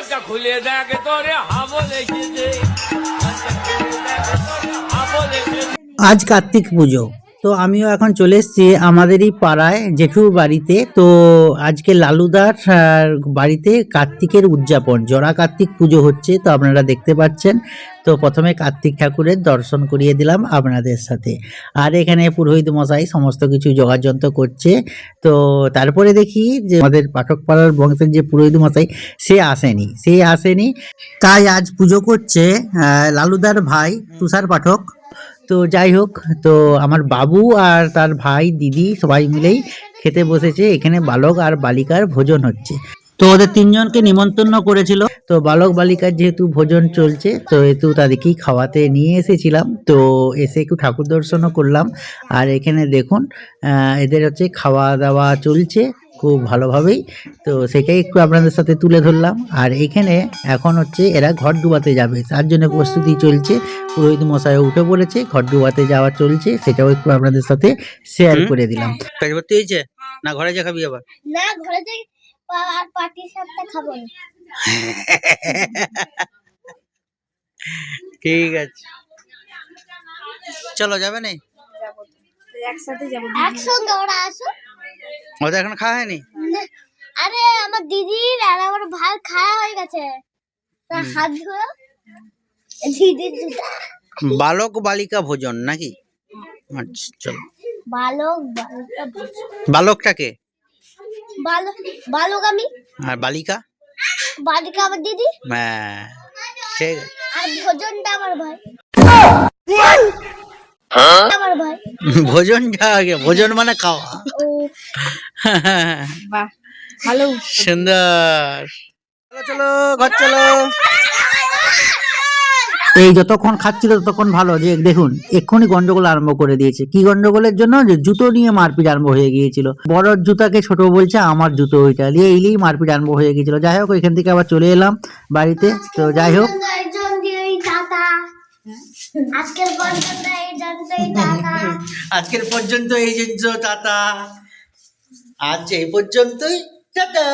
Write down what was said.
দরজা খুলে দেখ তোরে হাবল আজ কার্তিক পুজো। তো আমিও এখন চলে এসেছি আমাদেরই পাড়ায় জেঠুর বাড়িতে। তো আজকে লালুদার বাড়িতে কার্তিকের উদযাপন জরা কার্তিক পুজো হচ্ছে, তো আপনারা দেখতে পাচ্ছেন। তো প্রথমে কার্তিক ঠাকুরের দর্শন করিয়ে দিলাম আপনাদের সাথে। আর এখানে পুরোহিত মশাই সমস্ত কিছু যোগাযন্ত্র করছে। তো তারপরে দেখি যে আমাদের পাঠক পাড়ার বংশের যে পুরোহিত মশাই, সে আসেনি সে আসেনি। তাই আজ পুজো করছে লালুদার ভাই, তুষার পাঠক। তো যাই হোক, তো আমার বাবু আর তার ভাই, দিদি সবাই মিলেই খেতে বসেছে। এখানে বালক আর বালিকার ভোজন হচ্ছে। তো ওদের তিনজনকে নিমন্ত্রণ করেছিল। তো বালক বালিকার যেহেতু ভোজন চলছে, তো হেতু তাদেরকেই খাওয়াতে নিয়ে এসেছিলাম। তো এসে একটু ঠাকুর দর্শনও করলাম। আর এখানে দেখুন এদের হচ্ছে খাওয়া দাওয়া চলছে। খুব ভালোভাবেই। তো সেটাই একটু আপনাদের সাথে তুলে ধরলাম। আর এখানে এখন হচ্ছে এরা ঘর ডুবাতে যাবে। তার জন্য প্রস্তুতি চলছে। পুরোহিত মশাই উঠে পড়েছে ঘর ডুবাতে যাওয়া চলছে। সেটাও একটু আপনাদের সাথে শেয়ার করে দিলাম। হয়েছে না ঘরে যা খাবি আবার? না ঘরে আর সাথে খাব ঠিক আছে। চলো যাবে না? একসঙ্গে ওরা আসো ওদের এখন খাওয়া হয়নি? আরে আমার দিদির আর আমার ভাই খাওয়া হয়ে গেছে। তা হাত ধুয়ে। দিদির জুতা। বালক বালিকা ভোজন নাকি? আচ্ছা চলো। বালক বালকটাকে বালক বালক আমি। আর বালিকা? বালিকা আমার দিদি। হ্যাঁ ঠিক আর ভোজনটা আমার ভাই। আমার ভাই। ভোজনটা আগে ভোজন মানে খাওয়া। বাহ ভালো সুন্দর। চলো চলো ঘর চলো। এই যতক্ষণ খাচ্ছিল ততক্ষণ ভালো যে দেখুন এক্ষুনি গন্ডগোল আরম্ভ করে দিয়েছে। কি গন্ডগোলের জন্য? যে জুতো নিয়ে মারপিট আরম্ভ হয়ে গিয়েছিল। বড় জুতাকে ছোট বলছে আমার জুতো ওইটা। দিয়ে এইলেই মারপিট আরম্ভ হয়ে গিয়েছিল। যাই হোক এখান থেকে আবার চলে এলাম বাড়িতে। তো যাই হোক। আজকের পর্যন্ত এই জন্য এই আজকের পর্যন্ত এই যে টাটা। আজ এই পর্যন্তই টাটা